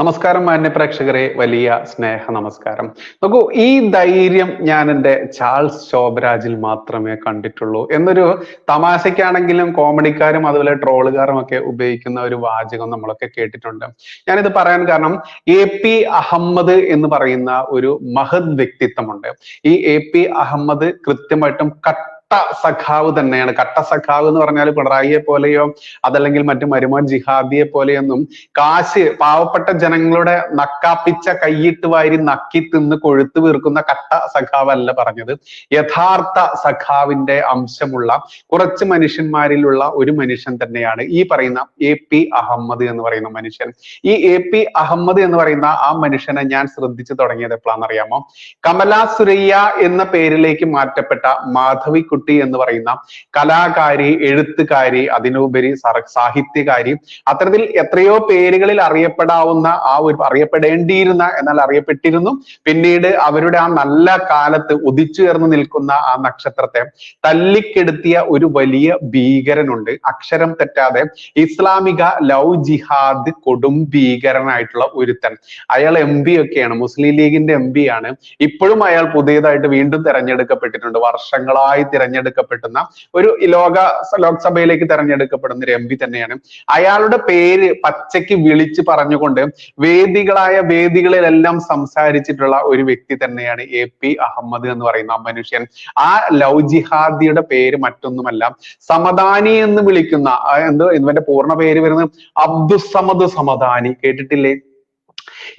നമസ്കാരം മാന്യ പ്രേക്ഷകരെ. വലിയ സ്നേഹ നമസ്കാരം. നോക്കൂ ഈ ധൈര്യം ഞാൻ എന്റെ ചാൾസ് ശോഭരാജിൽ മാത്രമേ കണ്ടിട്ടുള്ളൂ എന്നൊരു തമാശയ്ക്കാണെങ്കിലും കോമഡിക്കാരും അതുപോലെ ട്രോളുകാരും ഒക്കെ ഉപയോഗിക്കുന്ന ഒരു വാചകം നമ്മളൊക്കെ കേട്ടിട്ടുണ്ട്. ഞാനിത് പറയാൻ കാരണം എ പി അഹമ്മദ് എന്ന് പറയുന്ന ഒരു മഹത് വ്യക്തിത്വമുണ്ട്. ഈ എ പി അഹമ്മദ് കൃത്യമായിട്ടും കട്ട സഖാവ് തന്നെയാണ്. കട്ട സഖാവ് എന്ന് പറഞ്ഞാൽ പിണറായിയെ പോലെയോ അതല്ലെങ്കിൽ മറ്റു മരുമോൻ ജിഹാദിയെ പോലെയൊന്നും കാശ് പാവപ്പെട്ട ജനങ്ങളുടെ നക്കാപ്പിച്ച കൈയിട്ട് വാരി നക്കി തിന്ന് കൊഴുത്തു വീർക്കുന്ന കട്ട സഖാവല്ല പറഞ്ഞത്. യഥാർത്ഥ സഖാവിന്റെ അംശമുള്ള കുറച്ച് മനുഷ്യന്മാരിലുള്ള ഒരു മനുഷ്യൻ തന്നെയാണ് ഈ പറയുന്ന എ പി അഹമ്മദ് എന്ന് പറയുന്ന മനുഷ്യൻ. ഈ എ പി അഹമ്മദ് എന്ന് പറയുന്ന ആ മനുഷ്യനെ ഞാൻ ശ്രദ്ധിച്ചു തുടങ്ങിയത് എപ്പോഴാണെന്ന് അറിയാമോ കമല സുരയ്യ എന്ന പേരിലേക്ക് മാറ്റപ്പെട്ട മാധവിക്കുട്ടി എന്ന് പറയുന്ന കലാകാരി എഴുത്തുകാരി അതിനുപരി സാഹിത്യകാരി അത്തരത്തിൽ എത്രയോ പേരുകളിൽ അറിയപ്പെടാവുന്ന ആ ഒരു അറിയപ്പെടേണ്ടിയിരുന്ന എന്നാൽ അറിയപ്പെട്ടിരുന്നു. പിന്നീട് അവരുടെ ആ നല്ല കാലത്ത് ഉദിച്ചുയർന്നു നിൽക്കുന്ന ആ നക്ഷത്രത്തെ തല്ലിക്കെടുത്തിയ ഒരു വലിയ ഭീകരനുണ്ട്. അക്ഷരം തെറ്റാതെ ഇസ്ലാമിക ലവ് ജിഹാദ് കൊടും ഭീകരനായിട്ടുള്ള ഒരുത്തൻ. അയാൾ എം പി ഒക്കെയാണ് മുസ്ലിം ലീഗിന്റെ എം പി ആണ്. ഇപ്പോഴും അയാൾ പുതിയതായിട്ട് വീണ്ടും തിരഞ്ഞെടുക്കപ്പെട്ടിട്ടുണ്ട്. വർഷങ്ങളായി തിരഞ്ഞെടുക്കപ്പെടുന്ന ഒരു ലോക ലോക്സഭയിലേക്ക് തെരഞ്ഞെടുക്കപ്പെടുന്ന ഒരു പി തന്നെയാണ്. അയാളുടെ പേര് പച്ചയ്ക്ക് വിളിച്ചു പറഞ്ഞുകൊണ്ട് വേദികളായ വേദികളിലെല്ലാം സംസാരിച്ചിട്ടുള്ള ഒരു വ്യക്തി തന്നെയാണ് എ പി അഹമ്മദ് എന്ന് പറയുന്ന ആ മനുഷ്യൻ. ആ ലവ് ജിഹാദിയുടെ പേര് മറ്റൊന്നുമല്ല. സമദാനി എന്ന് വിളിക്കുന്ന എന്തോ ഇവന്റെ പൂർണ പേര് വരുന്നത് അബ്ദുസമദ് സമദാനി. കേട്ടിട്ടില്ലേ?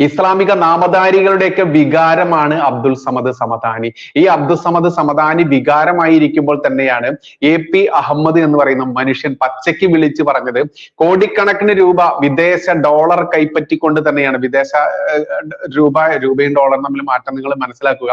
ഇസ്ലാമിക നാമധാരികളുടെയൊക്കെ വികാരമാണ് അബ്ദുൽ സമദ് സമദാനി. ഈ അബ്ദുൽ സമദ് സമദാനി വികാരമായിരിക്കുമ്പോൾ തന്നെയാണ് എ പി അഹമ്മദ് എന്ന് പറയുന്ന മനുഷ്യൻ പച്ചയ്ക്ക് വിളിച്ചു പറഞ്ഞത്. കോടിക്കണക്കിന് രൂപ വിദേശ ഡോളർ കൈപ്പറ്റിക്കൊണ്ട് തന്നെയാണ് വിദേശ രൂപ രൂപയും ഡോളറും തമ്മിൽ മാറ്റം നിങ്ങൾ മനസ്സിലാക്കുക.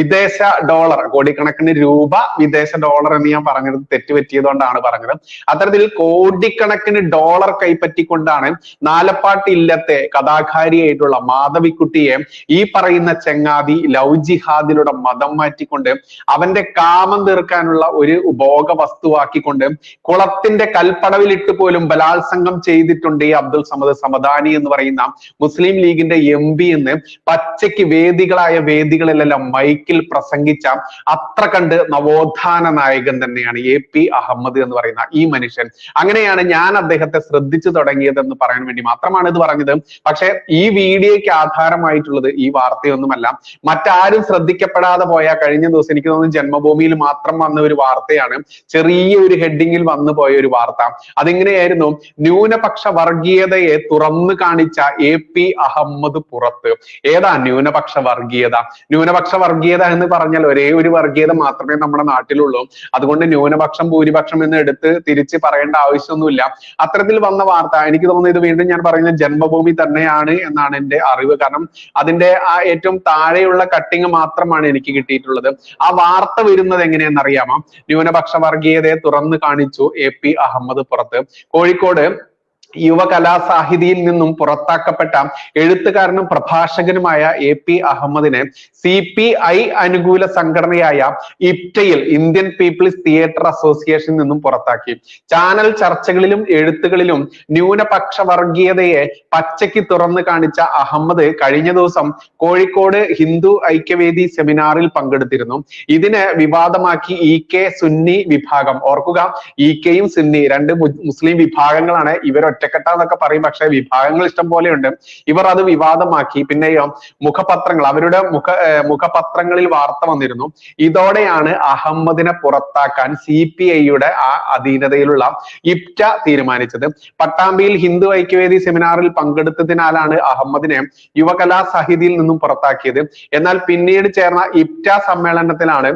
വിദേശ ഡോളർ കോടിക്കണക്കിന് രൂപ വിദേശ ഡോളർ എന്ന് ഞാൻ പറഞ്ഞത് തെറ്റുപറ്റിയതുകൊണ്ടാണ് പറഞ്ഞത്. അത്തരത്തിൽ കോടിക്കണക്കിന് ഡോളർ കൈപ്പറ്റിക്കൊണ്ടാണ് നാലപ്പാട്ട് ഇല്ലത്തെ കഥാകാരിയായിട്ടുള്ള മാധവിക്കുട്ടിയെ ഈ പറയുന്ന ചെങ്ങാതി ലവ് ജിഹാദിലൂടെ മതം മാറ്റിക്കൊണ്ട് അവന്റെ കാമം തീർക്കാനുള്ള ഒരു ഉപഭോഗ വസ്തുവാക്കിക്കൊണ്ട് കുളത്തിന്റെ കൽപ്പടവിലിട്ട് പോലും ബലാത്സംഗം ചെയ്തിട്ടുണ്ട് ഈ അബ്ദുൽ സമദ് സമദാനി എന്ന് പറയുന്ന മുസ്ലിം ലീഗിന്റെ എം പി എന്ന് പച്ചയ്ക്ക് വേദികളായ വേദികളിലെല്ലാം മൈക്കിൽ പ്രസംഗിച്ച അത്ര കണ്ട് നവോത്ഥാന നായകൻ തന്നെയാണ് എ പി അഹമ്മദ് എന്ന് പറയുന്ന ഈ മനുഷ്യൻ. അങ്ങനെയാണ് ഞാൻ അദ്ദേഹത്തെ ശ്രദ്ധിച്ചു തുടങ്ങിയതെന്ന് പറയാൻ വേണ്ടി മാത്രമാണ് ഇത് പറഞ്ഞത്. പക്ഷേ ഈ വീഡിയോയ്ക്ക് ആധാരമായിട്ടുള്ളത് ഈ വാർത്തയൊന്നുമല്ല. മറ്റാരും ശ്രദ്ധിക്കപ്പെടാതെ പോയ കഴിഞ്ഞ ദിവസം എനിക്ക് തോന്നുന്നു ജന്മഭൂമിയിൽ മാത്രം വന്ന ഒരു വാർത്തയാണ്. ചെറിയ ഒരു ഹെഡിങ്ങിൽ വന്നു പോയ ഒരു വാർത്ത. അതിങ്ങനെയായിരുന്നു? ന്യൂനപക്ഷ വർഗീയതയെ തുറന്നു കാണിച്ച എ പി അഹമ്മദ് പുറത്ത്. ഏതാ ന്യൂനപക്ഷ വർഗീയത? ന്യൂനപക്ഷ വർഗീയത എന്ന് പറഞ്ഞാൽ ഒരേ ഒരു വർഗീയത മാത്രമേ നമ്മുടെ നാട്ടിലുള്ളൂ. അതുകൊണ്ട് ന്യൂനപക്ഷം ഭൂരിപക്ഷം എന്ന് എടുത്ത് തിരിച്ച് പറയേണ്ട ആവശ്യമൊന്നുമില്ല. അത്തരത്തിൽ വന്ന വാർത്ത എനിക്ക് തോന്നുന്നു ഇത് വീണ്ടും ഞാൻ പറയുന്നത് ജന്മഭൂമി തന്നെയാണ് എന്നാണ് എന്റെ അറിവ്. കാരണം അതിന്റെ ആ ഏറ്റവും താഴെയുള്ള കട്ടിങ് മാത്രമാണ് എനിക്ക് കിട്ടിയിട്ടുള്ളത്. ആ വാർത്ത വരുന്നത് എങ്ങനെയെന്ന് അറിയാമോ ന്യൂനപക്ഷ വർഗീയതയെ തുറന്നു കാണിച്ചു എ പി അഹമ്മദ് പുറത്ത്. കോഴിക്കോട് യുവകലാ സാഹിതിയിൽ നിന്നും പുറത്താക്കപ്പെട്ട എഴുത്തുകാരനും പ്രഭാഷകനുമായ എ പി അഹമ്മദിനെ സി പി ഐ അനുകൂല സംഘടനയായ ഇപ്റ്റയിൽ ഇന്ത്യൻ പീപ്പിൾസ് തിയേറ്റർ അസോസിയേഷനിൽ നിന്നും പുറത്താക്കി. ചാനൽ ചർച്ചകളിലും എഴുത്തുകളിലും ന്യൂനപക്ഷ വർഗീയതയെ പച്ചയ്ക്ക് തുറന്നു കാണിച്ച അഹമ്മദ് കഴിഞ്ഞ ദിവസം കോഴിക്കോട് ഹിന്ദു ഐക്യവേദി സെമിനാറിൽ പങ്കെടുത്തിരുന്നു. ഇതിനെ വിവാദമാക്കി ഇ കെ സുന്നി വിഭാഗം. ഓർക്കുക ഇ കെയും സുന്നി രണ്ട് മുസ്ലിം വിഭാഗങ്ങളാണ് ഇവർ ഒറ്റക്കെട്ടാന്നൊക്കെ പറയും. പക്ഷെ വിഭാഗങ്ങൾ ഇഷ്ടം ഉണ്ട് ഇവർ അത് വിവാദമാക്കി. പിന്നെയോ മുഖപത്രങ്ങൾ അവരുടെ മുഖ മുഖപത്രങ്ങളിൽ വാർത്ത വന്നിരുന്നു. ഇതോടെയാണ് അഹമ്മദിനെ പുറത്താക്കാൻ സി പി ഐയുടെ ആ അധീനതയിലുള്ള ഇപ്റ്റ തീരുമാനിച്ചത്. പട്ടാമ്പിയിൽ ഹിന്ദു ഐക്യവേദി സെമിനാറിൽ പങ്കെടുത്തതിനാലാണ് അഹമ്മദിനെ യുവകലാ സാഹിതിയിൽ നിന്നും പുറത്താക്കിയത്. എന്നാൽ പിന്നീട് ചേർന്ന ഇപ്റ്റ സമ്മേളനത്തിലാണ്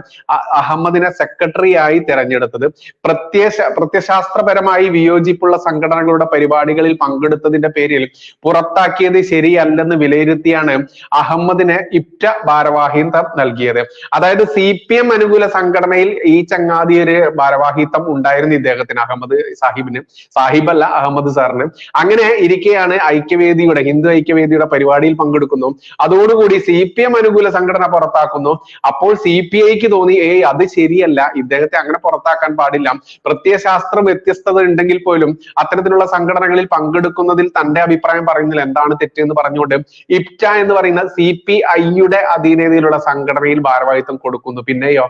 അഹമ്മദിനെ സെക്രട്ടറിയായി തിരഞ്ഞെടുത്തത്. പ്രത്യശ പ്രത്യശാസ്ത്രപരമായി വിയോജിപ്പുള്ള സംഘടനകളുടെ പരിപാടികളിൽ പങ്കെടുത്തതിന്റെ പേരിൽ പുറത്താക്കിയത് ശരിയല്ലെന്ന് വിലയിരുത്തിയാണ് അഹമ്മദിനെ ഇപ്റ്റ ഭാരവാഹിത്വം നൽകിയത്. അതായത് സി പി എം അനുകൂല സംഘടനയിൽ ഈ ചങ്ങാതി ഒരു ഭാരവാഹിത്വം ഉണ്ടായിരുന്നു ഇദ്ദേഹത്തിന് അഹമ്മദ് സാഹിബിന്. സാഹിബല്ല അഹമ്മദ് സാറിന്. അങ്ങനെ ഇരിക്കെയാണ് ഐക്യവേദിയുടെ ഹിന്ദു ഐക്യവേദിയുടെ പരിപാടിയിൽ പങ്കെടുക്കുന്നു. അതോടുകൂടി സി പി എം അനുകൂല സംഘടന പുറത്താക്കുന്നു. അപ്പോൾ സി പി ഐക്ക് തോന്നി ഏയ് അത് ശരിയല്ല. ഇദ്ദേഹത്തെ അങ്ങനെ പുറത്താക്കാൻ പാടില്ല. പ്രത്യയശാസ്ത്ര വ്യത്യസ്തത ഉണ്ടെങ്കിൽ പോലും അത്തരത്തിലുള്ള സംഘടന സംഘടനകളിൽ പങ്കെടുക്കുന്നതിൽ തന്റെ അഭിപ്രായം പറയുന്നതിൽ എന്താണ് തെറ്റ് എന്ന് പറഞ്ഞുകൊണ്ട് ഇപ്റ്റ എന്ന് പറയുന്ന സി പി ഐയുടെ അധീനതയിലുള്ള സംഘടനയിൽ ഭാരവാഹിത്വം കൊടുക്കുന്നു. പിന്നെയോ?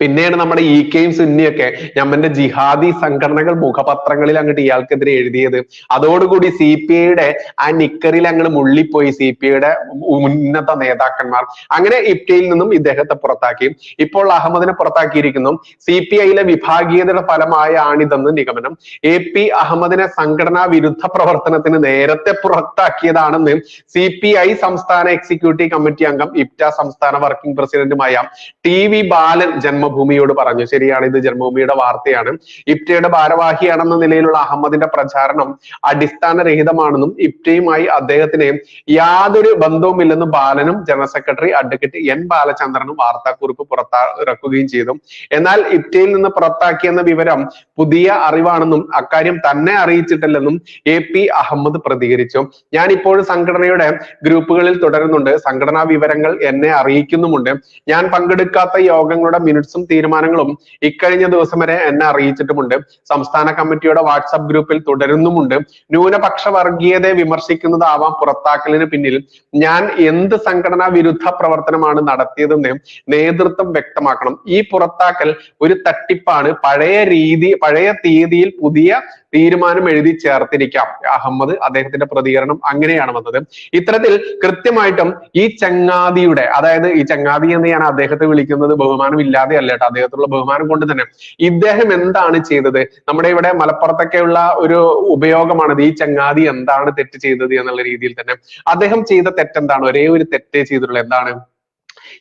പിന്നെയാണ് നമ്മുടെ ഇ കെയും സുന്നിയൊക്കെ. ഞമ്മന്റെ ജിഹാദി സംഘടനകൾ മുഖപത്രങ്ങളിൽ അങ്ങോട്ട് ഇയാൾക്കെതിരെ എഴുതിയത്. അതോടുകൂടി സി പി ഐയുടെ ആ നിക്കറിൽ അങ്ങോട്ട് മുള്ളിപ്പോയി സി പി ഐയുടെ ഉന്നത നേതാക്കന്മാർ. അങ്ങനെ ഇപ്റ്റയിൽ നിന്നും ഇദ്ദേഹത്തെ പുറത്താക്കി. ഇപ്പോൾ അഹമ്മദിനെ പുറത്താക്കിയിരിക്കുന്നു. സി പി ഐയിലെ വിഭാഗീയതയുടെ ഫലമായാണിതെന്ന് നിഗമനം. എ പി അഹമ്മദിനെ സംഘടനാ വിരുദ്ധ പ്രവർത്തനത്തിന് നേരത്തെ പുറത്താക്കിയതാണെന്ന് സി പി ഐ സംസ്ഥാന എക്സിക്യൂട്ടീവ് കമ്മിറ്റി അംഗം ഇപ്റ്റ സംസ്ഥാന വർക്കിംഗ് പ്രസിഡന്റുമായ ടി വി ബാലൻ ജന്മഭൂമിയോട് പറഞ്ഞു. ശരിയാണ് ഇത് ജന്മഭൂമിയുടെ വാർത്തയാണ്. ഇപ്റ്റയുടെ ഭാരവാഹിയാണെന്ന നിലയിലുള്ള അഹമ്മദിന്റെ പ്രചാരണം അടിസ്ഥാനരഹിതമാണെന്നും ഇപ്റ്റയുമായി അദ്ദേഹത്തിന് യാതൊരു ബന്ധവുമില്ലെന്നും ബാലനും ജനറൽ സെക്രട്ടറി അഡ്വക്കേറ്റ് എൻ ബാലചന്ദ്രനും വാർത്താക്കുറിപ്പ് പുറത്തിറക്കുകയും ചെയ്തു. എന്നാൽ ഇപ്റ്റയിൽ നിന്ന് പുറത്താക്കിയെന്ന വിവരം പുതിയ അറിവാണെന്നും അക്കാര്യം തന്നെ അറിയിച്ചിട്ടില്ലെന്നും എ പി അഹമ്മദ് പ്രതികരിച്ചു. ഞാൻ ഇപ്പോഴും സംഘടനയുടെ ഗ്രൂപ്പുകളിൽ തുടരുന്നുണ്ട്. സംഘടനാ വിവരങ്ങൾ എന്നെ അറിയിക്കുന്നുമുണ്ട്. ഞാൻ പങ്കെടുക്കാത്ത യോഗങ്ങളുടെ മിനിറ്റ്സും തീരുമാനങ്ങളും ഇക്കഴിഞ്ഞ ദിവസം വരെ എന്നെ അറിയിച്ചിട്ടുമുണ്ട്. സംസ്ഥാന കമ്മിറ്റിയുടെ വാട്സപ്പ് ഗ്രൂപ്പിൽ തുടരുന്നുമുണ്ട്. ന്യൂനപക്ഷ വർഗീയതയെ വിമർശിക്കുന്നതാവാം പുറത്താക്കലിന് പിന്നിൽ. ഞാൻ എന്ത് സംഘടനാ വിരുദ്ധ പ്രവർത്തനമാണ് നടത്തിയതെന്ന് നേതൃത്വം വ്യക്തമാക്കണം. ഈ പുറത്താക്കൽ ഒരു തട്ടിപ്പാണ്. പഴയ രീതി പഴയ തീയതിയിൽ പുതിയ തീരുമാനം എഴുതി ചേർത്തിരിക്കാം. അഹമ്മദ് അദ്ദേഹത്തിന്റെ പ്രതികരണം അങ്ങനെയാണ് വന്നത്. ഇത്തരത്തിൽ കൃത്യമായിട്ടും ഈ ചങ്ങാതിയുടെ അതായത് ഈ ചങ്ങാതി എന്ന് ഞാൻ അദ്ദേഹത്തെ വിളിക്കുന്നത് ബഹുമാനം ഇല്ലാതെ അല്ല കേട്ടോ അദ്ദേഹത്തുള്ള ബഹുമാനം കൊണ്ട് തന്നെ. ഇദ്ദേഹം എന്താണ് ചെയ്തത്? നമ്മുടെ ഇവിടെ മലപ്പുറത്തൊക്കെയുള്ള ഒരു ഉപയോഗമാണത്. ഈ ചങ്ങാതി എന്താണ് തെറ്റ് ചെയ്തത് എന്നുള്ള രീതിയിൽ തന്നെ. അദ്ദേഹം ചെയ്ത തെറ്റെന്താണ്? ഒരേ ഒരു തെറ്റേ ചെയ്തിട്ടുള്ളത് എന്താണ്?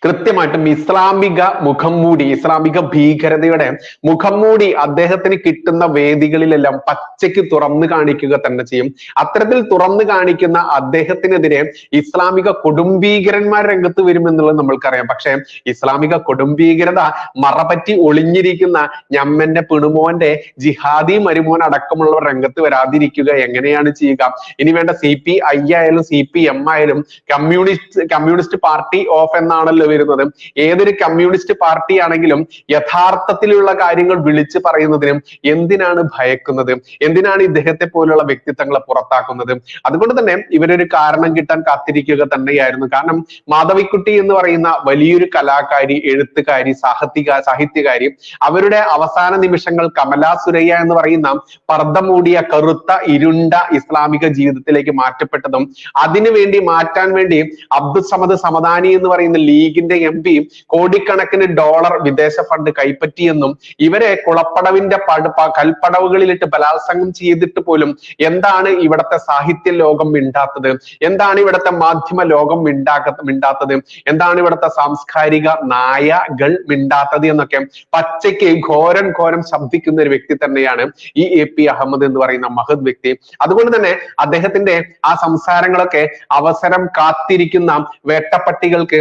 കൃത്യമായിട്ടും ഇസ്ലാമിക മുഖം മൂടി ഇസ്ലാമിക ഭീകരതയുടെ മുഖം മൂടി അദ്ദേഹത്തിന് കിട്ടുന്ന വേദികളിലെല്ലാം പച്ചയ്ക്ക് തുറന്നു കാണിക്കുക തന്നെ ചെയ്യും. അത്തരത്തിൽ തുറന്നു കാണിക്കുന്ന അദ്ദേഹത്തിനെതിരെ ഇസ്ലാമിക കൊടുംഭീകരന്മാർ രംഗത്ത് വരും എന്നുള്ളത് നമ്മൾക്കറിയാം. പക്ഷേ ഇസ്ലാമിക കൊടുംഭീകരത മറപറ്റി ഒളിഞ്ഞിരിക്കുന്ന ഞമ്മന്റെ പിണുമോന്റെ ജിഹാദി മരുമോൻ അടക്കമുള്ളവർ രംഗത്ത് വരാതിരിക്കുക എങ്ങനെയാണ് ചെയ്യുക? ഇനി വേണ്ട സി പി ഐ ആയാലും സി പി എം ആയാലും കമ്മ്യൂണിസ്റ്റ് കമ്മ്യൂണിസ്റ്റ് പാർട്ടി ഓഫ് എന്നാണല്ലോ വരുന്നത് ഏതൊരു കമ്മ്യൂണിസ്റ്റ് പാർട്ടി ആണെങ്കിലും യഥാർത്ഥത്തിലുള്ള കാര്യങ്ങൾ വിളിച്ചു പറയുന്നതിനും എന്തിനാണ് ഭയക്കുന്നത് എന്തിനാണ് ഇദ്ദേഹത്തെ പോലുള്ള വ്യക്തിത്വങ്ങളെ പുറത്താക്കുന്നത്. അതുകൊണ്ട് തന്നെ ഇവരൊരു കാരണം കിട്ടാൻ കാത്തിരിക്കുക തന്നെയായിരുന്നു. കാരണം മാധവിക്കുട്ടി എന്ന് പറയുന്ന വലിയൊരു കലാകാരി എഴുത്തുകാരി സാഹിത്യക സാഹിത്യകാരി അവരുടെ അവസാന നിമിഷങ്ങൾ കമലാ സുരയ്യ എന്ന് പറയുന്ന പർദ്ദ മൂടിയ കറുത്ത ഇരുണ്ട ഇസ്ലാമിക ജീവിതത്തിലേക്ക് മാറ്റപ്പെട്ടതും അതിനുവേണ്ടി മാറ്റാൻ വേണ്ടി അബ്ദുസമദ് സമദാനി എന്ന് പറയുന്ന ലീഗിന്റെ എം പി കോടിക്കണക്കിന് ഡോളർ വിദേശ ഫണ്ട് കൈപ്പറ്റിയെന്നും ഇവരെ കുളപ്പടവിന്റെ പട കൽപ്പടവുകളിലിട്ട് ബലാത്സംഗം ചെയ്തിട്ട് പോലും എന്താണ് ഇവിടത്തെ സാഹിത്യ ലോകം മിണ്ടാത്തത്? എന്താണ് ഇവിടത്തെ മാധ്യമ ലോകം മിണ്ടാക്ക മിണ്ടാത്തത്? എന്താണ് ഇവിടത്തെ സാംസ്കാരിക നായകൾ മിണ്ടാത്തത് എന്നൊക്കെ പച്ചയ്ക്ക് ഘോരൻ ഘോരം ശബ്ദിക്കുന്ന ഒരു വ്യക്തി തന്നെയാണ് ഈ എ പി അഹമ്മദ് എന്ന് പറയുന്ന മഹത് വ്യക്തി. അതുകൊണ്ട് തന്നെ അദ്ദേഹത്തിന്റെ ആ സംസാരങ്ങളൊക്കെ അവസരം കാത്തിരിക്കുന്ന വേട്ടപ്പട്ടികൾക്ക്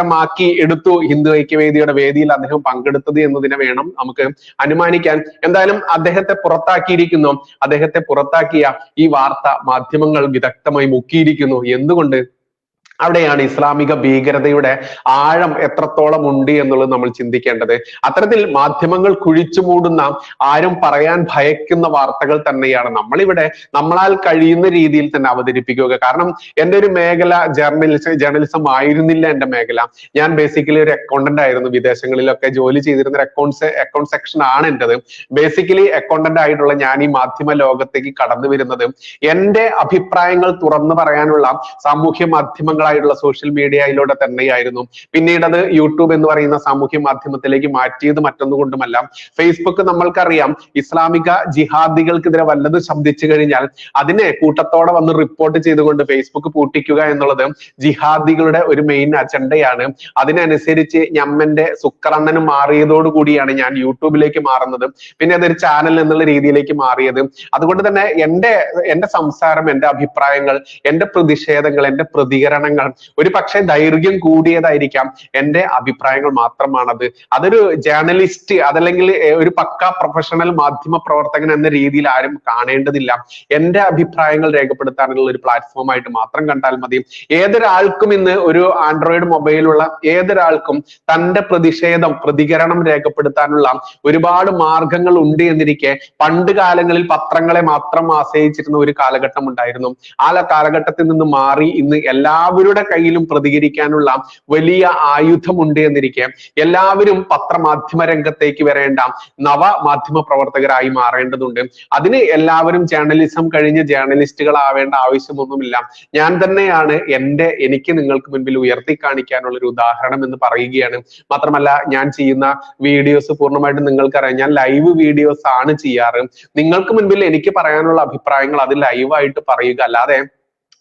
അവസരമാക്കി എടുത്തു ഹിന്ദു ഐക്യവേദിയുടെ വേദിയിൽ അദ്ദേഹം പങ്കെടുത്തത് എന്നതിനെ വേണം നമുക്ക് അനുമാനിക്കാൻ. എന്തായാലും അദ്ദേഹത്തെ പുറത്താക്കിയിരിക്കുന്നു. അദ്ദേഹത്തെ പുറത്താക്കിയ ഈ വാർത്ത മാധ്യമങ്ങൾ വിദഗ്ധമായി മുക്കിയിരിക്കുന്നു. എന്തുകൊണ്ട്? അവിടെയാണ് ഇസ്ലാമിക ഭീകരതയുടെ ആഴം എത്രത്തോളം ഉണ്ട് എന്നുള്ളത് നമ്മൾ ചിന്തിക്കേണ്ടത്. അത്തരത്തിൽ മാധ്യമങ്ങൾ കുഴിച്ചു മൂടുന്ന ആരും പറയാൻ ഭയക്കുന്ന വാർത്തകൾ തന്നെയാണ് നമ്മളിവിടെ നമ്മളാൽ കഴിയുന്ന രീതിയിൽ തന്നെ അവതരിപ്പിക്കുക. കാരണം എന്റെ ഒരു മേഖല ജേർണലിസം ജേർണലിസം ആയിരുന്നില്ല എന്റെ മേഖല. ഞാൻ ബേസിക്കലി ഒരു അക്കൗണ്ടന്റ് ആയിരുന്നു. വിദേശങ്ങളിലൊക്കെ ജോലി ചെയ്തിരുന്ന ഒരു അക്കൗണ്ട്സ് അക്കൗണ്ട് സെക്ഷൻ ആണ് എന്റെത്. ബേസിക്കലി അക്കൗണ്ടന്റ് ആയിട്ടുള്ള ഞാൻ ഈ മാധ്യമ ലോകത്തേക്ക് കടന്നു വരുന്നത് എന്റെ അഭിപ്രായങ്ങൾ തുറന്നു പറയാനുള്ള സാമൂഹ്യ മാധ്യമങ്ങൾ ആയിട്ടുള്ള സോഷ്യൽ മീഡിയയിലൂടെ തന്നെയായിരുന്നു. പിന്നീട് അത് യൂട്യൂബ് എന്ന് പറയുന്ന സാമൂഹ്യ മാധ്യമത്തിലേക്ക് മാറ്റിയത് മറ്റൊന്നുകൊണ്ടുമല്ല. ഫേസ്ബുക്ക് നമ്മൾക്കറിയാം ഇസ്ലാമിക ജിഹാദികൾക്കെതിരെ വല്ലത് ശബ്ദിച്ചു കഴിഞ്ഞാൽ അതിനെ കൂട്ടത്തോടെ വന്ന് റിപ്പോർട്ട് ചെയ്തുകൊണ്ട് ഫേസ്ബുക്ക് പൂട്ടിക്കുക എന്നുള്ളത് ജിഹാദികളുടെ ഒരു മെയിൻ അജണ്ടയാണ് അതിനനുസരിച്ച് ഞമ്മന്റെ സുക്കറണ്ണന് മാറിയതോടുകൂടിയാണ് ഞാൻ യൂട്യൂബിലേക്ക് മാറുന്നത്. പിന്നെ അതൊരു ചാനൽ എന്നുള്ള രീതിയിലേക്ക് മാറിയത്. അതുകൊണ്ട് തന്നെ എന്റെ എന്റെ സംസാരം എന്റെ അഭിപ്രായങ്ങൾ എന്റെ പ്രതിഷേധങ്ങൾ എന്റെ പ്രതികരണങ്ങൾ അഭിപ്രായങ്ങൾ ഒരു പക്ഷേ ദൈർഘ്യം കൂടിയതായിരിക്കാം. എന്റെ അഭിപ്രായങ്ങൾ മാത്രമാണത്. അതൊരു ജേർണലിസ്റ്റ് അതല്ലെങ്കിൽ ഒരു പക്ക പ്രൊഫഷണൽ മാധ്യമ പ്രവർത്തകൻ എന്ന രീതിയിൽ ആരും കാണേണ്ടതില്ല. എന്റെ അഭിപ്രായങ്ങൾ രേഖപ്പെടുത്താനുള്ള ഒരു പ്ലാറ്റ്ഫോം ആയിട്ട് മാത്രം കണ്ടാൽ മതി. ഏതൊരാൾക്കും ഇന്ന് ഒരു ആൻഡ്രോയിഡ് മൊബൈലുള്ള ഏതൊരാൾക്കും തന്റെ പ്രതിഷേധം പ്രതികരണം രേഖപ്പെടുത്താനുള്ള ഒരുപാട് മാർഗങ്ങൾ ഉണ്ട് എന്നിരിക്കെ പണ്ട് കാലങ്ങളിൽ പത്രങ്ങളെ മാത്രം ആശ്രയിച്ചിരുന്ന ഒരു കാലഘട്ടം ഉണ്ടായിരുന്നു. ആ കാലഘട്ടത്തിൽ നിന്ന് മാറി ഇന്ന് എല്ലാവരുടെ കയ്യിലും പ്രതികരിക്കാനുള്ള വലിയ ആയുധമുണ്ട് എന്നിരിക്കെ. എല്ലാവരും പത്രമാധ്യമ രംഗത്തേക്ക് വരേണ്ട നവ മാധ്യമ പ്രവർത്തകരായി മാറേണ്ടതുണ്ട്. അതിന് എല്ലാവരും ജേർണലിസം കഴിഞ്ഞ് ജേർണലിസ്റ്റുകളാവേണ്ട ആവശ്യമൊന്നുമില്ല. ഞാൻ തന്നെയാണ് എന്റെ എനിക്ക് നിങ്ങൾക്ക് മുൻപിൽ ഉയർത്തി കാണിക്കാനുള്ള ഒരു ഉദാഹരണം എന്ന് പറയുകയാണ്. മാത്രമല്ല ഞാൻ ചെയ്യുന്ന വീഡിയോസ് പൂർണമായിട്ടും നിങ്ങൾക്കറിയാം. ഞാൻ ലൈവ് വീഡിയോസ് ആണ് ചെയ്യാറ്. നിങ്ങൾക്ക് മുൻപിൽ എനിക്ക് പറയാനുള്ള അഭിപ്രായങ്ങൾ അത് ലൈവായിട്ട് പറയുക. അല്ലാതെ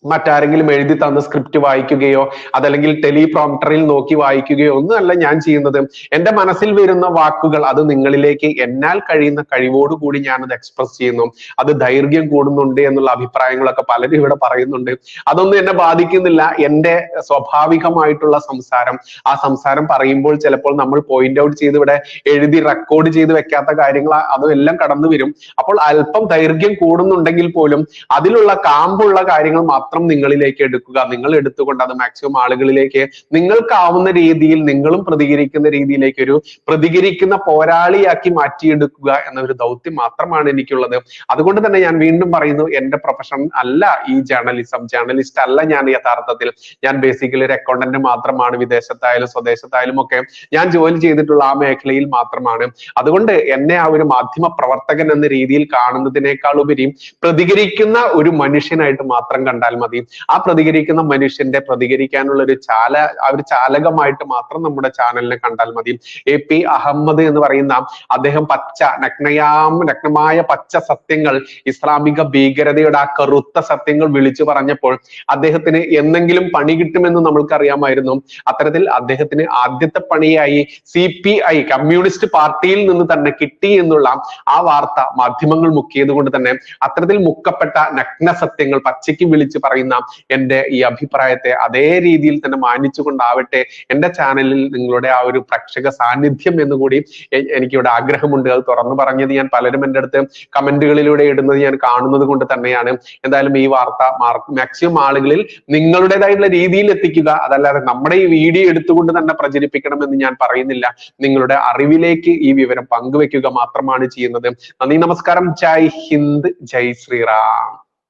മറ്റാരെങ്കിലും എഴുതി തന്ന സ്ക്രിപ്റ്റ് വായിക്കുകയോ അതല്ലെങ്കിൽ ടെലിപ്രോംപ്റ്ററിൽ നോക്കി വായിക്കുകയോ ഒന്നുമല്ല ഞാൻ ചെയ്യുന്നത്. എന്റെ മനസ്സിൽ വരുന്ന വാക്കുകൾ അത് നിങ്ങളിലേക്ക് എന്നാൽ കഴിയുന്ന കഴിവോടുകൂടി ഞാനത് എക്സ്പ്രസ് ചെയ്യുന്നു. അത് ദൈർഘ്യം കൂടുന്നുണ്ട് എന്നുള്ള അഭിപ്രായങ്ങളൊക്കെ പലരും ഇവിടെ പറയുന്നുണ്ട്. അതൊന്നും എന്നെ ബാധിക്കുന്നില്ല. എന്റെ സ്വാഭാവികമായിട്ടുള്ള സംസാരം. ആ സംസാരം പറയുമ്പോൾ ചിലപ്പോൾ നമ്മൾ പോയിന്റ് ഔട്ട് ചെയ്ത് ഇവിടെ എഴുതി റെക്കോർഡ് ചെയ്ത് വെക്കാത്ത കാര്യങ്ങൾ അതും എല്ലാം കടന്നു വരും അപ്പോൾ അല്പം ദൈർഘ്യം കൂടുന്നുണ്ടെങ്കിൽ പോലും അതിലുള്ള കാമ്പുള്ള കാര്യങ്ങൾ മാത്രം നിങ്ങളിലേക്ക് എടുക്കുക. നിങ്ങൾ എടുത്തുകൊണ്ട് അത് മാക്സിമം ആളുകളിലേക്ക് നിങ്ങൾക്കാവുന്ന രീതിയിൽ നിങ്ങളും പ്രതികരിക്കുന്ന രീതിയിലേക്ക് ഒരു പ്രതികരിക്കുന്ന പോരാളിയാക്കി മാറ്റിയെടുക്കുക എന്ന ഒരു ദൗത്യം മാത്രമാണ് എനിക്കുള്ളത്. അതുകൊണ്ട് തന്നെ ഞാൻ വീണ്ടും പറയുന്നു എന്റെ പ്രൊഫഷൻ അല്ല ഈ ജേർണലിസം ജേർണലിസ്റ്റ് അല്ല ഞാൻ യഥാർത്ഥത്തിൽ. ഞാൻ ബേസിക്കലി ഒരു അക്കൗണ്ടന്റ് മാത്രമാണ്. വിദേശത്തായാലും സ്വദേശത്തായാലും ഒക്കെ ഞാൻ ജോലി ചെയ്തിട്ടുള്ള ആ മേഖലയിൽ മാത്രമാണ്. അതുകൊണ്ട് എന്നെ ആ ഒരു മാധ്യമ പ്രവർത്തകൻ എന്ന രീതിയിൽ കാണുന്നതിനേക്കാൾ ഉപരി പ്രതികരിക്കുന്ന ഒരു മനുഷ്യനായിട്ട് മാത്രം കണ്ടാൽ മതി. ആ പ്രതികരിക്കുന്ന മനുഷ്യന്റെ പ്രതികരിക്കാനുള്ള ഒരു ചാല ആ ഒരു ചാലകമായിട്ട് മാത്രം നമ്മുടെ ചാനലിനെ കണ്ടാൽ മതി. എ പി അഹമ്മദ് എന്ന് പറയുന്ന അദ്ദേഹം പച്ച നഗ്നയാം നഗ്നമായ പച്ച സത്യങ്ങൾ ഇസ്ലാമിക ഭീകരതയുടെ ആ കറുത്ത സത്യങ്ങൾ വിളിച്ചു പറഞ്ഞപ്പോൾ അദ്ദേഹത്തിന് എന്തെങ്കിലും പണി കിട്ടുമെന്ന് നമ്മൾക്കറിയാമായിരുന്നു. അത്തരത്തിൽ അദ്ദേഹത്തിന് ആദ്യത്തെ പണിയായി സി പി ഐ കമ്മ്യൂണിസ്റ്റ് പാർട്ടിയിൽ നിന്ന് തന്നെ കിട്ടി എന്നുള്ള ആ വാർത്ത മാധ്യമങ്ങൾ മുക്കിയത് കൊണ്ട് തന്നെ അത്തരത്തിൽ മുക്കപ്പെട്ട നഗ്ന സത്യങ്ങൾ പച്ചയ്ക്ക് വിളിച്ച് പറയുന്ന എന്റെ ഈ അഭിപ്രായത്തെ അതേ രീതിയിൽ തന്നെ മാനിച്ചുകൊണ്ടാവട്ടെ എന്റെ ചാനലിൽ നിങ്ങളുടെ ആ ഒരു പ്രേക്ഷക സാന്നിധ്യം എന്നുകൂടി എ- എനിക്കിവിടെ ആഗ്രഹമുണ്ട്. അത് തുറന്നു പറഞ്ഞത് ഞാൻ പലരും എന്റെ അടുത്ത് കമന്റുകളിലൂടെ ഇടുന്നത് ഞാൻ കാണുന്നത് കൊണ്ട് തന്നെയാണ്. എന്തായാലും ഈ വാർത്ത മാക്സിമം ആളുകളിൽ നിങ്ങളുടേതായിട്ടുള്ള രീതിയിൽ എത്തിക്കുക. അതല്ലാതെ നമ്മുടെ ഈ വീഡിയോ എടുത്തുകൊണ്ട് തന്നെ പ്രചരിപ്പിക്കണം എന്ന് ഞാൻ പറയുന്നില്ല. നിങ്ങളുടെ അറിവിലേക്ക് ഈ വിവരം പങ്കുവെക്കുക മാത്രമാണ് ചെയ്യുന്നത്. നന്ദി നമസ്കാരം. ജയ് ഹിന്ദ് ജയ് ശ്രീറാം.